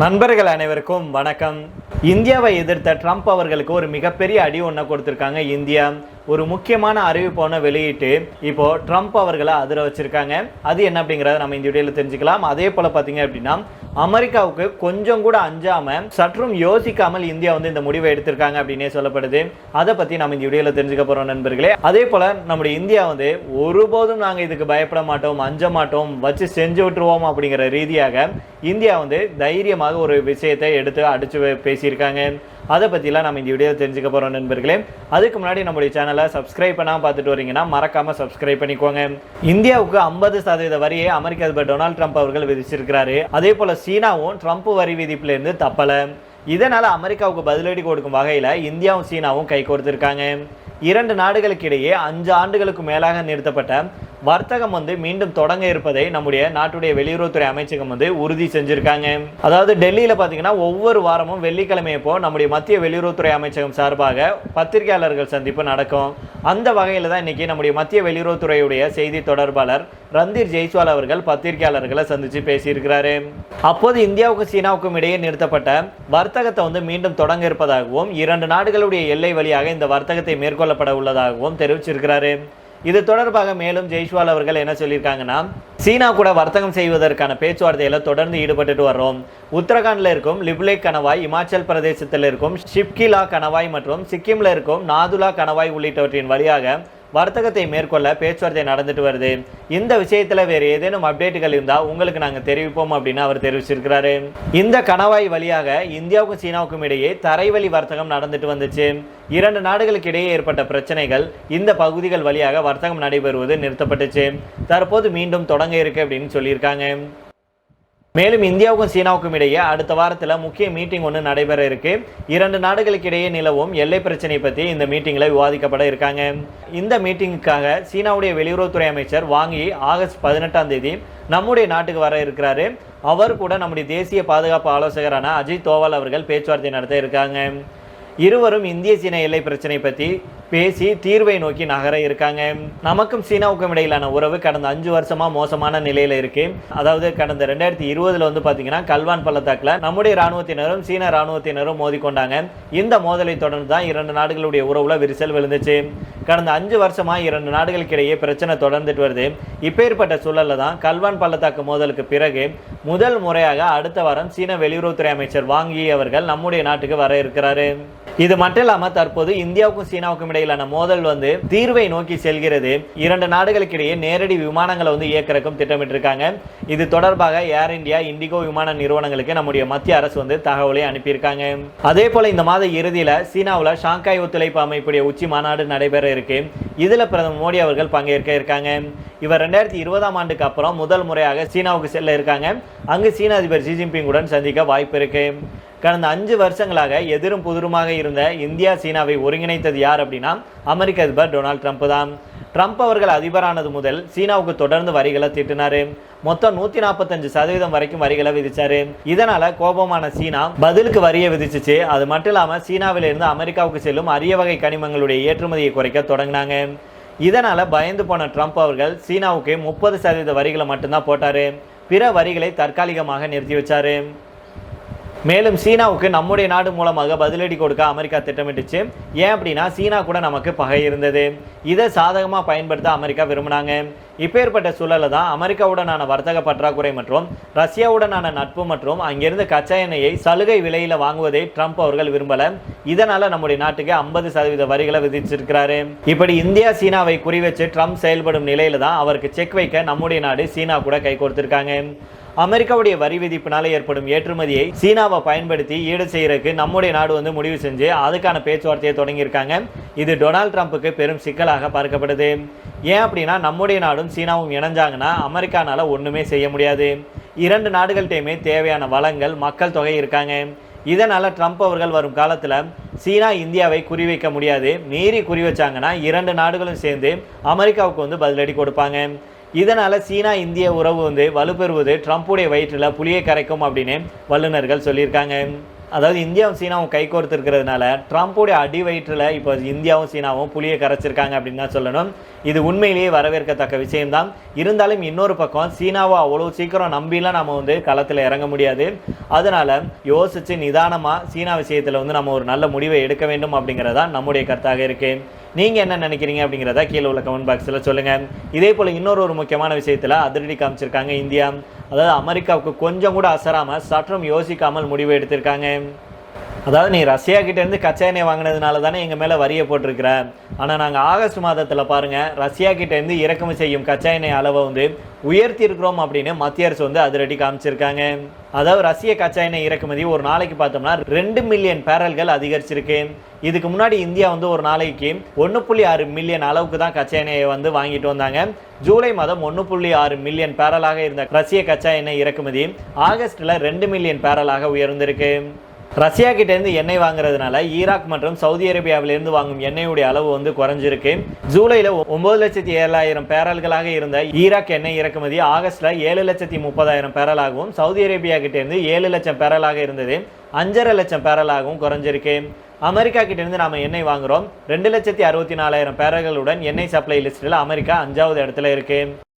நண்பர்கள் அனைவருக்கும் வணக்கம். இந்தியாவை எதிர்த்த ட்ரம்ப் அவர்களுக்கு ஒரு மிகப்பெரிய அடி ஒன்றை கொடுத்துருக்காங்க இந்தியா. ஒரு முக்கியமான அறிவிப்பு ஒன்று வெளியிட்டு இப்போ ட்ரம்ப் அவர்களை அதிர வச்சிருக்காங்க. அது என்ன அப்படிங்கிறத நம்ம இந்த வீடியோவில் தெரிஞ்சுக்கலாம். அதே போல் பார்த்தீங்க அப்படின்னா அமெரிக்காவுக்கு கொஞ்சம் கூட அஞ்சாம சற்றும் யோசிக்காமல் இந்தியா வந்து இந்த முடிவை எடுத்திருக்காங்க அப்படின்னே சொல்லப்படுது. அதை பற்றி நம்ம இந்த வீடியோவில் தெரிஞ்சுக்க போகிறோம் நண்பர்களே. அதே போல் நம்முடைய இந்தியா வந்து ஒருபோதும் நாங்கள் இதுக்கு பயப்பட மாட்டோம் அஞ்ச மாட்டோம் வச்சு செஞ்சு விட்டுருவோம் அப்படிங்கிற ரீதியாக இந்தியா வந்து தைரியமாக ஒரு விஷயத்தை எடுத்து அடிச்சு பேசியிருக்காங்க. அதை பற்றிலாம் நம்ம இந்த வீடியோ தெரிஞ்சுக்க போகிறோம் நண்பர்களே. அதுக்கு முன்னாடி நம்முடைய சேனலை சப்ஸ்கிரைப் பண்ணாமல் பார்த்துட்டு வரீங்கன்னா மறக்காமல் சப்ஸ்கிரைப் பண்ணிக்கோங்க. இந்தியாவுக்கு ஐம்பது சதவீத வரியை அமெரிக்க அதிபர் டொனால்ட் ட்ரம்ப் அவர்கள் விதிச்சிருக்கிறாரு. அதே போல் சீனாவும் ட்ரம்ப் வரி விதிப்புலேருந்து தப்பலை. இதனால் அமெரிக்காவுக்கு பதிலடி கொடுக்கும் வகையில் இந்தியாவும் சீனாவும் கை கோர்த்துருக்காங்க. இரண்டு நாடுகளுக்கு இடையே அஞ்சு ஆண்டுகளுக்கு மேலாக நிறுத்தப்பட்ட வர்த்தகம் வந்து மீண்டும் தொடங்க இருப்பதை நம்முடைய நாட்டுடைய வெளியுறவுத்துறை அமைச்சகம் வந்து உறுதி செஞ்சிருக்காங்க. அதாவது டெல்லியில் பார்த்தீங்கன்னா ஒவ்வொரு வாரமும் வெள்ளிக்கிழமையப்போ நம்முடைய மத்திய வெளியுறவுத்துறை அமைச்சகம் சார்பாக பத்திரிகையாளர்கள் சந்திப்பு நடக்கும். அந்த வகையில் தான் இன்றைக்கி நம்முடைய மத்திய வெளியுறவுத்துறையுடைய செய்தி தொடர்பாளர் ரந்தீர் ஜெய்ஸ்வால் அவர்கள் பத்திரிகையாளர்களை சந்தித்து பேசியிருக்கிறாரு. அப்போது இந்தியாவுக்கும் சீனாவுக்கும் இடையே நிறுத்தப்பட்ட வர்த்தகத்தை வந்து மீண்டும் தொடங்க இருப்பதாகவும் இரண்டு நாடுகளுடைய எல்லை வழியாக இந்த வர்த்தகத்தை மேற்கொள்ளப்பட உள்ளதாகவும் தெரிவிச்சிருக்கிறாரு. இது தொடர்பாக மேலும் ஜெய்ஷ்வால் அவர்கள் என்ன சொல்லியிருக்காங்கன்னா சீனா கூட வர்த்தகம் செய்வதற்கான பேச்சுவார்த்தையில் தொடர்ந்து ஈடுபட்டுட்டு வர்றோம். உத்தரகாண்டில் இருக்கும் லிப்லேக் கணவாய் இமாச்சல் பிரதேசத்தில் இருக்கும் ஷிப்கிலா கணவாய் மற்றும் சிக்கிமில் இருக்கும் நாதுலா கணவாய் உள்ளிட்டவற்றின் வழியாக வர்த்தகத்தை மேற்கொள்ள பேச்சுவார்த்தை நடந்துட்டு வருது. இந்த விஷயத்தில் வேறு ஏதேனும் அப்டேட்டுகள் இருந்தால் உங்களுக்கு நாங்கள் தெரிவிப்போம் அப்படின்னு அவர் தெரிவிச்சிருக்கிறாரு. இந்த கணவாய் வழியாக இந்தியாவுக்கும் சீனாவுக்கும் இடையே தரைவழி வர்த்தகம் நடந்துட்டு வந்துச்சு. இரண்டு நாடுகளுக்கு இடையே ஏற்பட்ட பிரச்சனைகள் இந்த பகுதிகள் வழியாக வர்த்தகம் நடைபெறுவது நிறுத்தப்பட்டுச்சு. தற்போது மீண்டும் தொடங்க இருக்கு அப்படின்னு சொல்லியிருக்காங்க. மேலும் இந்தியாவுக்கும் சீனாவுக்கும் இடையே அடுத்த வாரத்தில் முக்கிய மீட்டிங் ஒன்று நடைபெற இருக்கு. இரண்டு நாடுகளுக்கு இடையே நிலவும் எல்லை பிரச்சனை பற்றி இந்த மீட்டிங்கில் விவாதிக்கப்பட இருக்காங்க. இந்த மீட்டிங்குக்காக சீனாவுடைய வெளியுறவுத்துறை அமைச்சர் வாங்கி ஆகஸ்ட் பதினெட்டாம் தேதி நம்முடைய நாட்டுக்கு வர இருக்கிறாரு. அவர் கூட நம்முடைய தேசிய பாதுகாப்பு ஆலோசகரான அஜித் தோவால் அவர்கள் பேச்சுவார்த்தை நடத்த இருக்காங்க. இருவரும் இந்திய சீன எல்லை பிரச்சனை பற்றி பேசி தீர்வை நோக்கி நகர இருக்காங்க. நமக்கும் சீனாவுக்கும் இடையிலான உறவு கடந்த அஞ்சு வருஷமா மோசமான நிலையில இருக்கு. அதாவது கடந்த ரெண்டாயிரத்தி இருபதுல வந்து பாத்தீங்கன்னா கல்வான் பள்ளத்தாக்கில் நம்முடைய ராணுவத்தினரும் சீன ராணுவத்தினரும் மோதிக்கொண்டாங்க. இந்த மோதலை தொடர்ந்து தான் இரண்டு நாடுகளுடைய உறவுல விரிசல் விழுந்துச்சு. கடந்த அஞ்சு வருஷமா இரண்டு நாடுகளுக்கு இடையே பிரச்சனை தொடர்ந்துட்டு வருது. இப்பேற்பட்ட சூழல்ல தான் கல்வான் பள்ளத்தாக்கு மோதலுக்கு பிறகு முதல் முறையாக அடுத்த வாரம் சீன வெளியுறவுத்துறை அமைச்சர் வாங்கி அவர்கள் நம்முடைய நாட்டுக்கு வர இருக்கிறாரு. இது மட்டும் இல்லாமல் தற்போது இந்தியாவுக்கும் சீனாவுக்கும் இடையிலான மோதல் வந்து தீர்வை நோக்கி செல்கிறது. இரண்டு நாடுகளுக்கிடையே நேரடி விமானங்களை வந்து இயக்கிறக்கும் திட்டமிட்டிருக்காங்க. இது தொடர்பாக ஏர் இந்தியா இண்டிகோ விமான நிறுவனங்களுக்கு நம்முடைய மத்திய அரசு வந்து தகவலை அனுப்பியிருக்காங்க. அதே போல இந்த மாத இறுதியில சீனாவில் ஷாங்காய் ஒத்துழைப்பு அமைப்புடைய உச்சி மாநாடு நடைபெற இருக்கு. இதில் பிரதமர் மோடி அவர்கள் பங்கேற்க இருக்காங்க. இவர் ரெண்டாயிரத்தி இருபதாம் ஆண்டுக்கு அப்புறம் முதல் முறையாக சீனாவுக்கு செல்ல இருக்காங்க. அங்கு சீன அதிபர் ஜி ஜின்பிங்குடன் சந்திக்க வாய்ப்பு இருக்கு. கடந்த அஞ்சு வருஷங்களாக எதிரும் புதிருமாக இருந்த இந்தியா சீனாவை ஒருங்கிணைத்தது யார் அப்படின்னா அமெரிக்க அதிபர் டொனால்ட் ட்ரம்ப் தான். ட்ரம்ப் அவர்கள் அதிபரானது முதல் சீனாவுக்கு தொடர்ந்து வரிகளை திட்டினாரு. மொத்தம் நூத்தி நாற்பத்தஞ்சு சதவீதம் வரைக்கும் வரிகளை விதிச்சாரு. இதனால கோபமான சீனா பதிலுக்கு வரியை விதிச்சிச்சு. அது மட்டும் இல்லாமல் சீனாவிலிருந்து அமெரிக்காவுக்கு செல்லும் அரிய வகை கனிமங்களுடைய ஏற்றுமதியை குறைக்க தொடங்கினாங்க. இதனால பயந்து போன ட்ரம்ப் அவர்கள் சீனாவுக்கு முப்பது சதவீத வரிகளை மட்டும்தான் போட்டாரு. பிற வரிகளை தற்காலிகமாக நிறுத்தி வச்சாரு. மேலும் சீனாவுக்கு நம்முடைய நாடு மூலமாக பதிலடி கொடுக்க அமெரிக்கா திட்டமிட்டுச்சு. ஏன் அப்படின்னா சீனா கூட நமக்கு பகை இருந்தது. இதை சாதகமாக பயன்படுத்த அமெரிக்கா விரும்பினாங்க. இப்பேற்பட்ட சூழலில் தான் அமெரிக்காவுடனான வர்த்தக பற்றாக்குறை மற்றும் ரஷ்யாவுடனான நட்பு மற்றும் அங்கிருந்து கச்சா எண்ணெயை சலுகை விலையில் வாங்குவதை ட்ரம்ப் அவர்கள் விரும்பலை. இதனால் நம்முடைய நாட்டுக்கு ஐம்பது சதவீத வரிகளை விதிச்சிருக்கிறாரு. இப்படி இந்தியா சீனாவை குறிவச்சு ட்ரம்ப் செயல்படும் நிலையில தான் அவருக்கு செக் வைக்க நம்முடைய நாடு சீனா கூட கை கொடுத்திருக்காங்க அமெரிக்காவுடைய வரி விதிப்பினால் ஏற்படும் ஏற்றுமதியை சீனாவை பயன்படுத்தி ஈடு செய்யறதுக்கு நம்முடைய நாடு வந்து முடிவு செஞ்சு அதுக்கான பேச்சுவார்த்தையை தொடங்கியிருக்காங்க. இது டொனால்ட் ட்ரம்ப்புக்கு பெரும் சிக்கலாக பார்க்கப்படுது. ஏன் அப்படின்னா நம்முடைய நாடும் சீனாவும் இணைஞ்சாங்கன்னா அமெரிக்கானால் ஒன்றுமே செய்ய முடியாது. இரண்டு நாடுகள்கிட்டையுமே தேவையான வளங்கள் மக்கள் தொகை இருக்காங்க. இதனால் ட்ரம்ப் அவர்கள் வரும் காலத்தில் சீனா இந்தியாவை குறிவைக்க முடியாது. மீறி குறி வச்சாங்கன்னா இரண்டு நாடுகளும் சேர்ந்து அமெரிக்காவுக்கு வந்து பதிலடி கொடுப்பாங்க. இதனால் சீனா இந்திய உறவு வந்து வலுப்பெறுவது ட்ரம்ப்புடைய வயிற்றில் புளியை கரைக்கும் அப்படின்னு வல்லுநர்கள் சொல்லியிருக்காங்க. அதாவது இந்தியாவும் சீனாவும் கைகோர்த்து இருக்கிறதுனால ட்ரம்ப்புடைய அடி வயிற்றில் இப்போ இந்தியாவும் சீனாவும் புளியை கரைச்சிருக்காங்க அப்படின்னு தான் சொல்லணும். இது உண்மையிலேயே வரவேற்கத்தக்க விஷயம்தான். இருந்தாலும் இன்னொரு பக்கம் சீனாவை அவ்வளோ சீக்கிரம் நம்பிலாம் நம்ம வந்து களத்தில் இறங்க முடியாது. அதனால் யோசித்து நிதானமாக சீனா விஷயத்தில் வந்து நம்ம ஒரு நல்ல முடிவை எடுக்க வேண்டும் அப்படிங்கிறதான் நம்முடைய கருத்தாக இருக்குது நீங்கள் என்ன நினைக்கிறீங்க அப்படிங்கிறத கீழே உள்ள கமெண்ட் பாக்ஸில் சொல்லுங்கள் இதே போல் இன்னொரு ஒரு முக்கியமான விஷயத்தில் அதிரடி காமிச்சிருக்காங்க இந்தியா. அதாவது அமெரிக்காவுக்கு கொஞ்சம் கூட அசராமல் சற்றும் யோசிக்காமல் முடிவு எடுத்திருக்காங்க. அதாவது நீ ரஷ்யா கிட்டேருந்து கச்சா எண்ணெய் வாங்கினதுனால தானே எங்கள் மேலே வரியை போட்டிருக்கிற? ஆனால் நாங்கள் ஆகஸ்ட் மாதத்தில் பாருங்கள் ரஷ்யா கிட்டேருந்து இறக்குமதி செய்யும் கச்சா எண்ணெய் அளவை வந்து உயர்த்தி இருக்கிறோம் அப்படின்னு மத்திய அரசு வந்து அதிரடி காமிச்சிருக்காங்க. அதாவது ரஷ்ய கச்சா எண்ணெய் இறக்குமதி ஒரு நாளைக்கு பார்த்தோம்னா ரெண்டு மில்லியன் பேரல்கள் அதிகரிச்சிருக்கு. இதுக்கு முன்னாடி இந்தியா வந்து ஒரு நாளைக்கு ஒன்று புள்ளி ஆறு மில்லியன் அளவுக்கு தான் கச்சா எண்ணெயை வந்து வாங்கிட்டு வந்தாங்க. ஜூலை மாதம் ஒன்று புள்ளி ஆறு மில்லியன் பேரலாக இருந்த ரஷ்ய கச்சா எண்ணெய் இறக்குமதி ஆகஸ்டில் ரெண்டு மில்லியன் பேரலாக உயர்ந்திருக்கு. ரஷ்யா கிட்டேருந்து எண்ணெய் வாங்குறதுனால ஈராக் மற்றும் சவுதி அரேபியாவிலிருந்து வாங்கும் எண்ணெயுடைய அளவு வந்து குறைஞ்சிருக்கு. ஜூலையில் ஒன்பது லட்சத்தி ஏழாயிரம் பேரல்களாக இருந்த ஈராக் எண்ணெய் இறக்குமதி ஆகஸ்டில் ஏழு லட்சத்தி முப்பதாயிரம் பேரலாகவும் சவுதி அரேபியா கிட்டேருந்து ஏழு லட்சம் பேரலாக இருந்தது. அஞ்சரை லட்சம் பேரலாகவும் குறைஞ்சிருக்கு. அமெரிக்கா கிட்டேருந்து நாம் எண்ணெய் வாங்குகிறோம் ரெண்டு லட்சத்தி அறுபத்தி நாலாயிரம் பேரல்களுடன் எண்ணெய் சப்ளை லிஸ்ட்டில் அமெரிக்கா அஞ்சாவது இடத்துல இருக்குது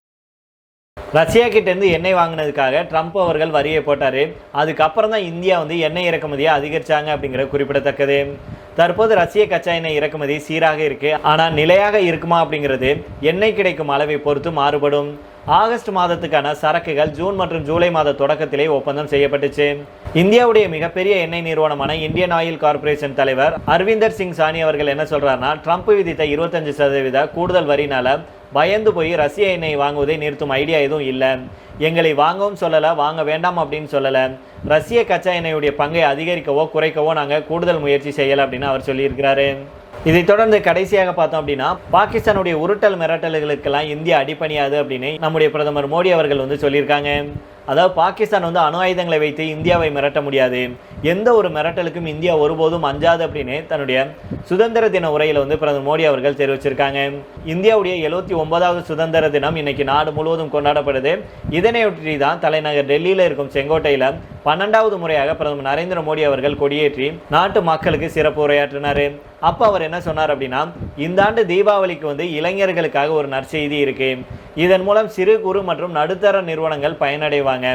ரஷ்யா கிட்டேருந்து எண்ணெய் வாங்கினதுக்காக ட்ரம்ப் அவர்கள் வரியை போட்டார். அதுக்கப்புறம் தான் இந்தியா வந்து எண்ணெய் இறக்குமதியை அதிகரிச்சாங்க அப்படிங்கிற குறிப்பிடத்தக்கது. தற்போது ரஷ்ய கச்சா எண்ணெய் இறக்குமதி சீராக இருக்கு. ஆனால் நிலையாக இருக்குமா அப்படிங்கிறது எண்ணெய் கிடைக்கும் அளவை பொறுத்து மாறுபடும். ஆகஸ்ட் மாதத்துக்கான சரக்குகள் ஜூன் மற்றும் ஜூலை மாத தொடக்கத்திலே ஒப்பந்தம் செய்யப்பட்டுச்சு. இந்தியாவுடைய மிகப்பெரிய எண்ணெய் நிறுவனமான இந்தியன் ஆயில் கார்ப்பரேஷன் தலைவர் அரவிந்தர் சிங் சானி அவர்கள் என்ன சொல்றாருன்னா ட்ரம்ப் விதித்த இருபத்தஞ்சு சதவீத கூடுதல் வரினால பயந்து போய் ரஷ்ய எண்ணெய் வாங்குவதை நிறுத்தும் ஐடியா எதுவும் இல்லை. எங்களை வாங்கவும் சொல்லலை வாங்க வேண்டாம் அப்படின்னு சொல்லலை. ரஷ்ய கச்சா எண்ணெயுடைய பங்கை அதிகரிக்கவோ குறைக்கவோ நாங்கள் கூடுதல் முயற்சி செய்யலை அப்படின்னு அவர் சொல்லியிருக்கிறாரு. இதைத் தொடர்ந்து கடைசியாக பார்த்தோம் அப்படின்னா பாகிஸ்தானுடைய உருட்டல் மிரட்டல்களுக்கெல்லாம் இந்தியா அடிப்பணியாது அப்படின்னு நம்முடைய பிரதமர் மோடி அவர்கள் வந்து சொல்லியிருக்காங்க. அதாவது பாகிஸ்தான் வந்து அணு ஆயுதங்களை வைத்து இந்தியாவை மிரட்ட முடியாது. எந்த ஒரு மிரட்டலுக்கும் இந்தியா ஒருபோதும் அஞ்சாது அப்படின்னு தன்னுடைய சுதந்திர தின உரையில் வந்து பிரதமர் மோடி அவர்கள் தெரிவிச்சிருக்காங்க. இந்தியாவுடைய எழுபத்தி ஒன்பதாவது சுதந்திர தினம் இன்னைக்கு நாடு முழுவதும் கொண்டாடப்படுது. இதனையொட்டி தான் தலைநகர் டெல்லியில் இருக்கும் செங்கோட்டையில் பன்னெண்டாவது முறையாக பிரதமர் நரேந்திர மோடி அவர்கள் கொடியேற்றி நாட்டு மக்களுக்கு சிறப்பு உரையாற்றினார். அப்போ அவர் என்ன சொன்னார் அப்படின்னா இந்த ஆண்டு தீபாவளிக்கு வந்து இளைஞர்களுக்காக ஒரு நற்செய்தி இருக்கு. இதன் மூலம் சிறு குறு மற்றும் நடுத்தர நிறுவனங்கள் பயனடைவாங்க.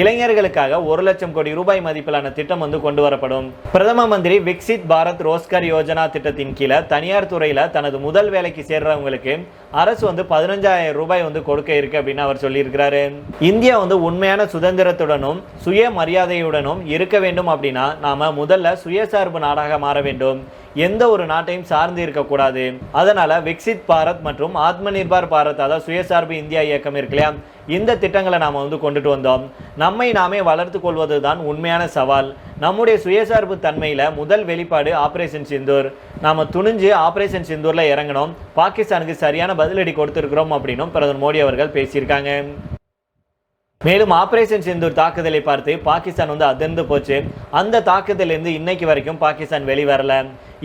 இளைஞர்களுக்காக ஒரு லட்சம் கோடி ரூபாய் மதிப்பிலான திட்டம் வந்து கொண்டு வரப்படும். பிரதம மந்திரி விக்சித் பாரத் ரோஸ்கர் யோஜனா திட்டத்தின் கீழே தனியார் துறையில் தனது முதல் வேலைக்கு சேர்றவங்களுக்கு அரசு வந்து பதினஞ்சாயிரம் ரூபாய் வந்து கொடுக்க இருக்கு அப்படின்னு அவர் சொல்லியிருக்கிறாரு. இந்தியா வந்து உண்மையான சுதந்திரத்துடனும் சுய மரியாதையுடனும் இருக்க வேண்டும் அப்படின்னா நாம முதல்ல சுயசார்பு நாடாக மாற வேண்டும். எந்த ஒரு நாட்டையும் சார்ந்து இருக்கக்கூடாது. அதனால விக்சித் பாரத் மற்றும் ஆத்ம நிர்பார் பாரத் அதாவது சுயசார்பு இந்தியா இயக்கம் இருக்கு இல்லையா? இந்த திட்டங்களை நாம் வந்து கொண்டுட்டு வந்தோம். நம்மை நாமே வளர்த்து கொள்வது தான் உண்மையான சவால். நம்முடைய சுயசார்பு தன்மையில் முதல் வெளிப்பாடு ஆப்ரேஷன் சிந்தூர். நாம் துணிஞ்சு ஆப்ரேஷன் சிந்தூரில் இறங்கணும். பாகிஸ்தானுக்கு சரியான பதிலடி கொடுத்துருக்குறோம் அப்படின்னும் பிரதமர் மோடி அவர்கள் பேசியிருக்காங்க. மேலும் ஆபரேஷன் சிந்தூர் தாக்குதலை பார்த்து பாகிஸ்தான் வந்து அதிர்ந்து போச்சு. அந்த தாக்குதலிருந்து இன்னைக்கு வரைக்கும் பாகிஸ்தான் வெளிவரல.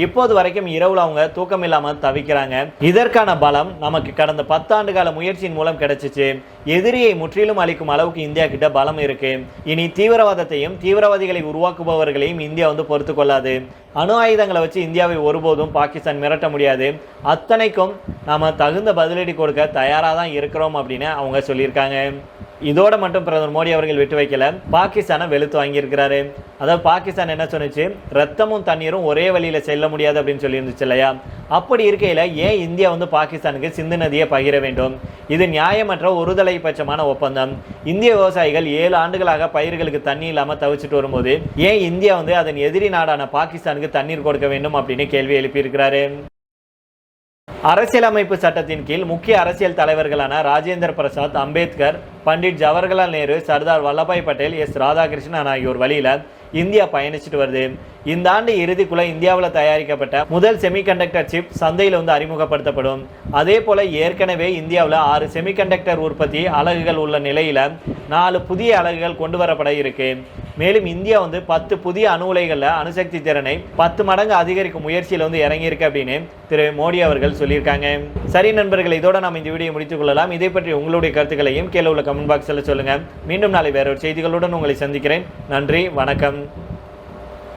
இப்போது வரைக்கும் இரவுல அவங்க தூக்கம் இல்லாமல் தவிக்கிறாங்க. இதற்கான பலம் நமக்கு கடந்த பத்தாண்டு கால முயற்சியின் மூலம் கிடைச்சிச்சு. எதிரியை முற்றிலும் அளிக்கும் அளவுக்கு இந்தியா கிட்ட பலம் இருக்கு. இனி தீவிரவாதத்தையும் தீவிரவாதிகளை உருவாக்குபவர்களையும் இந்தியா வந்து பொறுத்து கொள்ளாது. அணு ஆயுதங்களை வச்சு இந்தியாவை ஒருபோதும் பாகிஸ்தான் மிரட்ட முடியாது. அத்தனைக்கும் நாம தகுந்த பதிலடி கொடுக்க தயாராக தான் இருக்கிறோம் அப்படின்னு அவங்க சொல்லியிருக்காங்க. இதோட மட்டும் பிரதமர் மோடி அவர்கள் விட்டு வைக்கல. பாகிஸ்தானை வெளுத்து வாங்கியிருக்கிறாரு. அதாவது பாகிஸ்தான் என்ன சொன்னுச்சு? ரத்தமும் தண்ணீரும் ஒரே வழியில் செல்ல முடியாது அப்படின்னு சொல்லியிருந்துச்சு இல்லையா? அப்படி இருக்கையில் ஏன் இந்தியா வந்து பாகிஸ்தானுக்கு சிந்து நதியை பகிர வேண்டும்? இது நியாயமற்ற ஒருதலை பட்சமான ஒப்பந்தம். இந்திய விவசாயிகள் ஏழு ஆண்டுகளாக பயிர்களுக்கு தண்ணி இல்லாமல் தவிச்சிட்டு வரும்போது ஏன் இந்தியா வந்து அதன் எதிரி நாடான பாகிஸ்தானுக்கு தண்ணீர் கொடுக்க வேண்டும் அப்படின்னு கேள்வி எழுப்பியிருக்கிறாரு. அரசியலமைப்பு சட்டத்தின் கீழ் முக்கிய அரசியல் தலைவர்களான ராஜேந்திர பிரசாத் அம்பேத்கர் பண்டிட் ஜவஹர்லால் நேரு சர்தார் வல்லபாய் பட்டேல் எஸ். ராதாகிருஷ்ணன் ஆகியோர் வழியில இந்தியா பயணிச்சுட்டு வருது. இந்த ஆண்டு இறுதிக்குள்ள இந்தியாவில் தயாரிக்கப்பட்ட முதல் செமிகண்டக்டர் சிப் சந்தையில் வந்து அறிமுகப்படுத்தப்படும். அதே போல ஏற்கனவே இந்தியாவில் ஆறு செமிகண்டக்டர் உற்பத்தி அலகுகள் உள்ள நிலையில் நாலு புதிய அலகுகள் கொண்டு வரப்பட இருக்கு. மேலும் இந்தியா வந்து பத்து புதிய அணு உலைகளில் அணுசக்தி திறனை பத்து மடங்கு அதிகரிக்கும் முயற்சியில் வந்து இறங்கியிருக்கு அப்படின்னு திரு மோடி அவர்கள் சொல்லியிருக்காங்க. சரி நண்பர்கள் இதோட நாம் இந்த வீடியோ முடித்துக் கொள்ளலாம். இதை பற்றி உங்களுடைய கருத்துக்களையும் கீழே உள்ள கமெண்ட் பாக்ஸில் சொல்லுங்கள் மீண்டும் நாளை வேறொரு செய்திகளுடன் உங்களை சந்திக்கிறேன். நன்றி வணக்கம்.